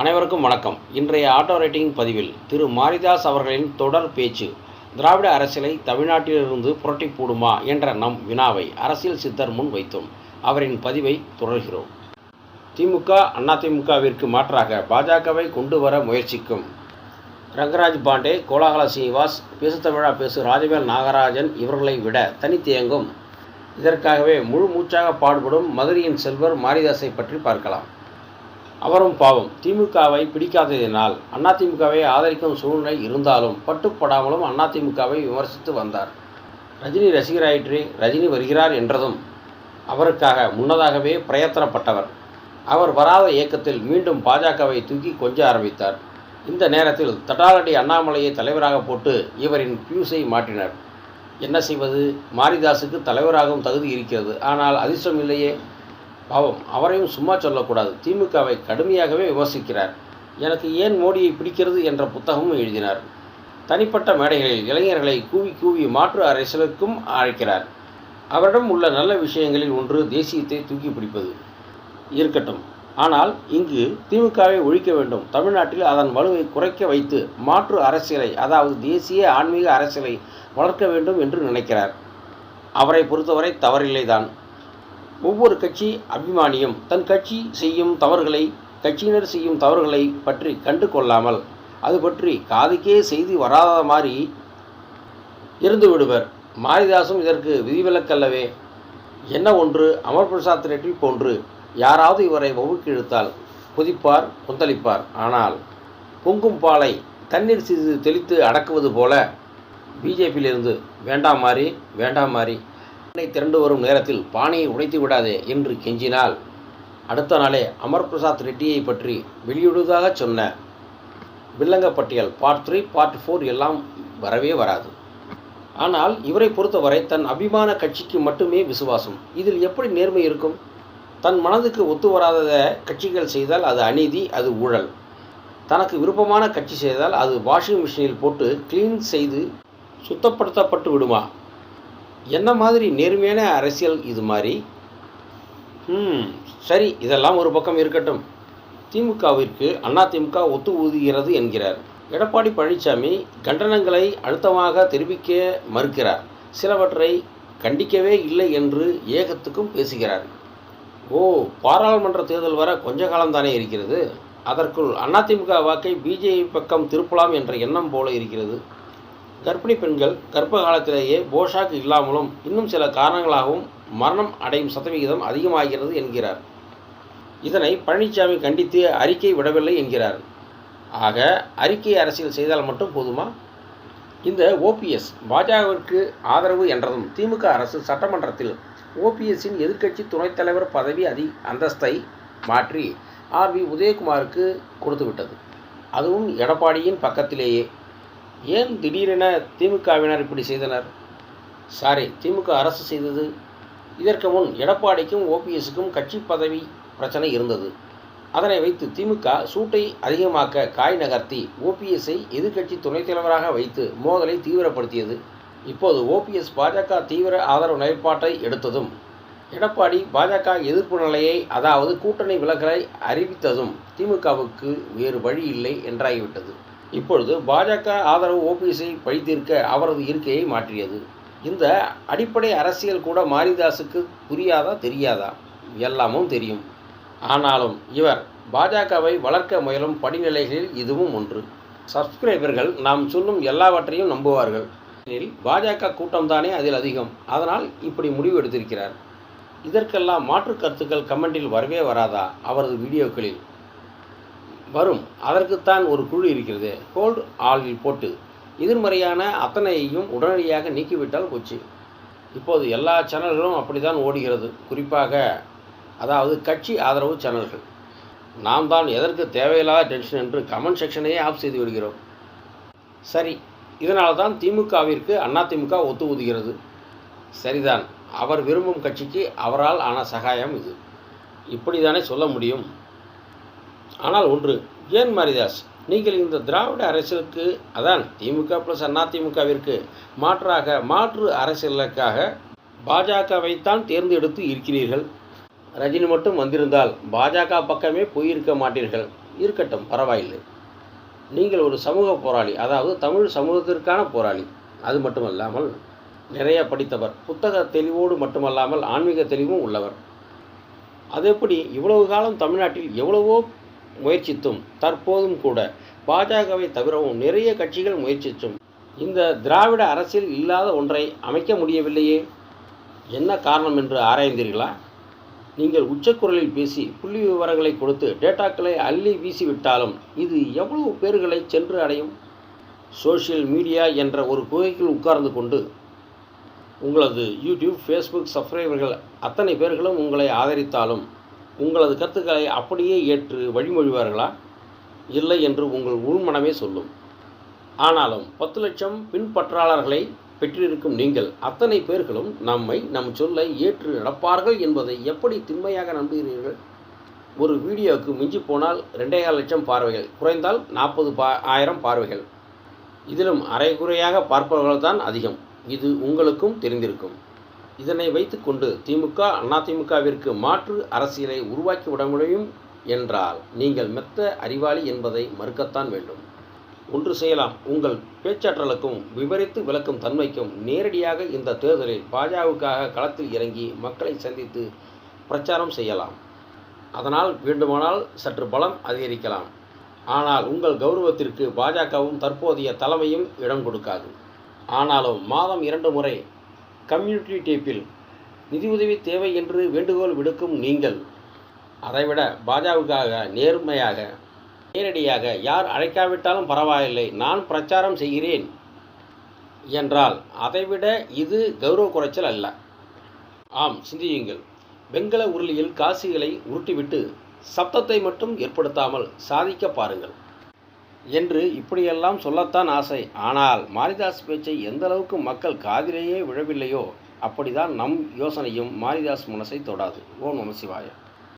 அனைவருக்கும் வணக்கம். இன்றைய ஆட்டோ ரைட்டிங் பதிவில் திரு மாரிதாஸ் அவர்களின் தொடர் பேச்சு. திராவிட அரசியலை தமிழ்நாட்டிலிருந்து புரட்டி போடுமா என்ற நம் வினாவை அரசியல் சித்தர் முன் வைத்தோம். அவரின் பதிவை தொடர்கிறோம். திமுக அதிமுகவிற்கு மாற்றாக பாஜகவை கொண்டு வர முயற்சிக்கும். ரங்கராஜ் பாண்டே கோலாகல சீனிவாஸ் பேசு தமிழா பேசு ராஜவேல் நாகராஜன் இவர்களை விட தனித்தியங்கும் இதற்காகவே முழு மூச்சாக பாடுபடும் மதுரையின் செல்வர் மாரிதாஸை பற்றி பார்க்கலாம். அவரும் பாவம். திமுகவை பிடிக்காததினால் அதிமுகவை ஆதரிக்கும் சூழ்நிலை இருந்தாலும் பட்டுப்படாமலும் அதிமுகவை விமர்சித்து வந்தார். ரஜினி ரசிகராயிற்று ரஜினி வருகிறார் என்றதும் அவருக்காக முன்னதாகவே பிரயத்தனப்பட்டவர். அவர் வராத இயக்கத்தில் மீண்டும் பாஜகவை தூக்கி கொஞ்ச ஆரம்பித்தார். இந்த நேரத்தில் தட்டாலடி அண்ணாமலையை தலைவராக போட்டு இவரின் பியூஸை மாற்றினர். என்ன செய்வது? மாரிதாஸுக்கு தலைவராகும் தகுதி இருக்கிறது. ஆனால் அதிர்ஷ்டம் இல்லையே. பாவம் அவரையும் சும்மா சொல்லக்கூடாது. திமுகவை கடுமையாகவே விமர்சிக்கிறார். எனக்கு ஏன் மோடியை பிடிக்கிறது என்ற புத்தகமும் எழுதினார். தனிப்பட்ட மேடைகளில் இளைஞர்களை கூவி கூவி மாற்று அரசியலுக்கும் அழைக்கிறார். அவரிடம் உள்ள நல்ல விஷயங்களில் ஒன்று தேசியத்தை தூக்கி பிடிப்பது இருக்கட்டும். ஆனால் இங்கு திமுகவை ஒழிக்க வேண்டும். தமிழ்நாட்டில் அதன் வலுவை குறைக்க வைத்து மாற்று அரசியலை அதாவது தேசிய ஆன்மீக அரசியலை வளர்க்க வேண்டும் என்று நினைக்கிறார். அவரை பொறுத்தவரை தவறில்லைதான். ஒவ்வொரு கட்சி அபிமானியும் தன் கட்சி செய்யும் தவறுகளை கட்சியினர் செய்யும் தவறுகளை பற்றி கண்டு கொள்ளாமல் அது பற்றி காதுக்கே செய்தி வராத மாதிரி இருந்து விடுவர். மாரிதாசும் இதற்கு விதிவிலக்கல்லவே. என்ன ஒன்று? அமர் பிரசாத் ரெட்டி போன்று யாராவது இவரை வகுக்கு இழுத்தால் குதிப்பார் கொந்தளிப்பார். ஆனால் குங்கும் பாலை தண்ணீர் சிறிது தெளித்து அடக்குவது போல பிஜேபியிலிருந்து வேண்டாம் மாறி வேண்டாம் மாறி பானை திரண்டு வரும் நேரத்தில் பானையை உடைத்து விடாதே என்று கெஞ்சினால் அடுத்த நாளே அமர் பிரசாத் ரெட்டியை பற்றி வெளியிடுவதாக சொன்ன வில்லங்க பட்டியல் பார்ட் த்ரீ பார்ட் ஃபோர் எல்லாம் வரவே வராது. ஆனால் இவரை பொறுத்தவரை தன் அபிமான கட்சிக்கு மட்டுமே விசுவாசம். இதில் எப்படி நேர்மை இருக்கும்? தன் மனதுக்கு ஒத்து வராத கட்சிகள் செய்தால் அது அநீதி அது ஊழல். தனக்கு விருப்பமான கட்சி செய்தால் அது வாஷிங் மிஷினில் போட்டு கிளீன் செய்து சுத்தப்படுத்தப்பட்டு விடுமா? என்ன மாதிரி நேர்மையான அரசியல் இது மாதிரி? ம் சரி இதெல்லாம் ஒரு பக்கம் இருக்கட்டும். திமுகவிற்கு அதிமுக ஒத்து ஊதுகிறது என்கிறார். எடப்பாடி பழனிசாமி கண்டனங்களை அழுத்தமாக தெரிவிக்க மறுக்கிறார். சிலவற்றை கண்டிக்கவே இல்லை என்று ஏகத்துக்கும் பேசுகிறார். ஓ பாராளுமன்ற தேர்தல் வர கொஞ்ச காலம்தானே இருக்கிறது? அதற்குள் அதிமுக வாக்கை பிஜேபி பக்கம் திருப்பலாம் என்ற எண்ணம் போல இருக்கிறது. கர்ப்பிணி பெண்கள் கர்ப்ப காலத்திலேயே போஷாக் இல்லாமலும் இன்னும் சில காரணங்களாகவும் மரணம் அடையும் சதவிகிதம் அதிகமாகிறது என்கிறார். இதனை பழனிசாமி கண்டித்து அறிக்கை விடவில்லை என்கிறார். ஆக அறிக்கை அரசியல் செய்தால் மட்டும் போதுமா? இந்த ஓபிஎஸ் பாஜகவிற்கு ஆதரவு என்றதும் திமுக அரசு சட்டமன்றத்தில் ஓபிஎஸ்ஸின் எதிர்க்கட்சி துணைத் தலைவர் பதவி அதி அந்தஸ்தை மாற்றி ஆர் வி உதயகுமாருக்கு கொடுத்துவிட்டது. அதுவும் எடப்பாடியின் பக்கத்திலேயே. ஏன் திடீரென திமுகவினர் இப்படி செய்தனர்? சாரி திமுக அரசு செய்தது. இதற்கு முன் எடப்பாடிக்கும் ஓபிஎஸ்க்கும் கட்சி பதவி பிரச்சனை இருந்தது. அதனை வைத்து திமுக சூட்டை அதிகமாக்க காய் நகர்த்தி ஓபிஎஸ்ஐ எதிர்க்கட்சி துணைத் தலைவராக வைத்து மோதலை தீவிரப்படுத்தியது. இப்போது ஓபிஎஸ் பாஜக தீவிர ஆதரவு நிலைப்பாட்டை எடுத்ததும் எடப்பாடி பாஜக எதிர்ப்பு நிலையை அதாவது கூட்டணி விலகலை அறிவித்ததும் திமுகவுக்கு வேறு வழி இல்லை என்றாகிவிட்டது. இப்பொழுது பாஜக ஆதரவு ஓபிஎஸ்ஐ பழித்திருக்க அவரது இருக்கையை மாற்றியது. இந்த அடிப்படை அரசியல் கூட மாரிதாஸுக்கு புரியாதா தெரியாதா? எல்லாமும் தெரியும். ஆனாலும் இவர் பாஜகவை வளர்க்க முயலும் படிநிலைகளில் இதுவும் ஒன்று. சப்ஸ்கிரைபர்கள் நாம் சொல்லும் எல்லாவற்றையும் நம்புவார்கள். எனில் பாஜக கூட்டம்தானே அதில் அதிகம். அதனால் இப்படி முடிவு எடுத்திருக்கிறார். இதற்கெல்லாம் மாற்று கருத்துக்கள் கமெண்டில் வரவே வராதா? அவரது வீடியோக்களில். வரும். அதற்குத்தான் ஒரு குழு இருக்கிறது. ஹோல்ட் ஆலில் போட்டு. எதிர்மறையான அத்தனையையும் உடனடியாக நீக்கிவிட்டால் போச்சு. இப்போது எல்லா சேனல்களும் அப்படித்தான் ஓடுகிறது. குறிப்பாக அதாவது கட்சி ஆதரவு சேனல்கள். நாம் தான் எதற்கு தேவையில்லாத டென்ஷன் என்று கமெண்ட் செக்ஷனையே ஆஃப் செய்து விடுகிறோம். சரி இதனால தான் திமுகவிற்கு அதிமுக ஒத்து ஊதுகிறது சரிதான். அவர் விரும்பும் கட்சிக்கு அவரால் ஆன சகாயம் இது. இப்படி தானே சொல்ல முடியும். ஆனால் ஒன்று ஏன் மாரிதாஸ்? நீங்கள் இந்த திராவிட அரசியலுக்கு அதான் திமுக ப்ளஸ் அதிமுகவிற்கு மாற்றாக மாற்று அரசியலுக்காக பாஜகவைத்தான் தேர்ந்தெடுத்து இருக்கிறீர்கள். ரஜினி மட்டும் வந்திருந்தால் பாஜக பக்கமே போயிருக்க மாட்டீர்கள். இருக்கட்டும் பரவாயில்லை. நீங்கள் ஒரு சமூக போராளி அதாவது தமிழ் சமூகத்திற்கான போராளி. அது மட்டுமல்லாமல் நிறைய படித்தவர் புத்தக தெளிவோடு மட்டுமல்லாமல் ஆன்மீக தெளிவும் உள்ளவர். அது எப்படி இவ்வளவு காலம் தமிழ்நாட்டில் எவ்வளவோ முயற்சித்தும் தற்போதும் கூட பாஜகவை தவிரவும் நிறைய கட்சிகள் முயற்சித்தும் இந்த திராவிட அரசியல் இல்லாத ஒன்றை அமைக்க முடியவில்லையே? என்ன காரணம் என்று ஆராய்ந்தீர்களா? நீங்கள் உச்சக்குரலில் பேசி புள்ளி விவரங்களை கொடுத்து டேட்டாக்களை அள்ளி வீசிவிட்டாலும் இது எவ்வளவு பேர்களை சென்று அடையும்? சோஷியல் மீடியா என்ற ஒரு குகைக்குள் உட்கார்ந்து கொண்டு உங்களது யூடியூப் ஃபேஸ்புக் சப்ஸ்கிரைபர்கள் அத்தனை பேர்களும் உங்களை ஆதரித்தாலும் உங்களது கருத்துக்களை அப்படியே ஏற்று வழிமொழிவார்களா? இல்லை என்று உங்கள் உள்மனமே சொல்லும். ஆனாலும் பத்து லட்சம் பின்பற்றாளர்களை பெற்றிருக்கும் நீங்கள் அத்தனை பேர்களும் நம்மை நம் சொல்லை ஏற்று நடப்பார்கள் என்பதை எப்படி திண்மையாக நம்புகிறீர்கள்? ஒரு வீடியோவுக்கு மிஞ்சி போனால் ரெண்டேகால் லட்சம் பார்வைகள் குறைந்தால் நாற்பது பா ஆயிரம் பார்வைகள். இதிலும் அரைகுறையாக பார்ப்பவர்கள் தான் அதிகம். இது உங்களுக்கும் தெரிந்திருக்கும். இதனை வைத்துக்கொண்டு திமுக அதிமுகவிற்கு மாற்று அரசியலை உருவாக்கி விட முடியும் என்றால் நீங்கள் மெத்த அறிவாளி என்பதை மறுக்கத்தான் வேண்டும். ஒன்று செய்யலாம். உங்கள் பேச்சாற்றலுக்கும் விவரித்து விளக்கும் தன்மைக்கும் நேரடியாக இந்த தேர்தலில் பாஜகவுக்காக களத்தில் இறங்கி மக்களை சந்தித்து பிரச்சாரம் செய்யலாம். அதனால் வேண்டுமானால் சற்று பலம் அதிகரிக்கலாம். ஆனால் உங்கள் கௌரவத்திற்கு பாஜகவும் தற்போதைய தலைமையும் இடம் கொடுக்காது. ஆனாலும் மாதம் இரண்டு முறை கம்யூனிட்டி டேப்பில் நிதியுதவி தேவை என்று வேண்டுகோள் விடுக்கும் நீங்கள் அதைவிட பாஜகவுக்காக நேர்மையாக நேரடியாக யார் அழைக்காவிட்டாலும் பரவாயில்லை நான் பிரச்சாரம் செய்கிறேன் என்றால் அதைவிட இது கௌரவ குறைச்சல் அல்ல. ஆம் சிந்தியுங்கள். வெங்கல உருளியில் காசிகளை உருட்டிவிட்டு சப்தத்தை மட்டும் ஏற்படுத்தாமல் சாதிக்க பாருங்கள். என்று இப்படியெல்லாம் சொல்லத்தான் ஆசை. ஆனால் மாரிதாஸ் பேச்சை எந்த அளவுக்கு மக்கள் காதிலேயே விழவில்லையோ அப்படிதான் நம் யோசனையும் மாரிதாஸ் மனசை தொடாது. ஓம் நம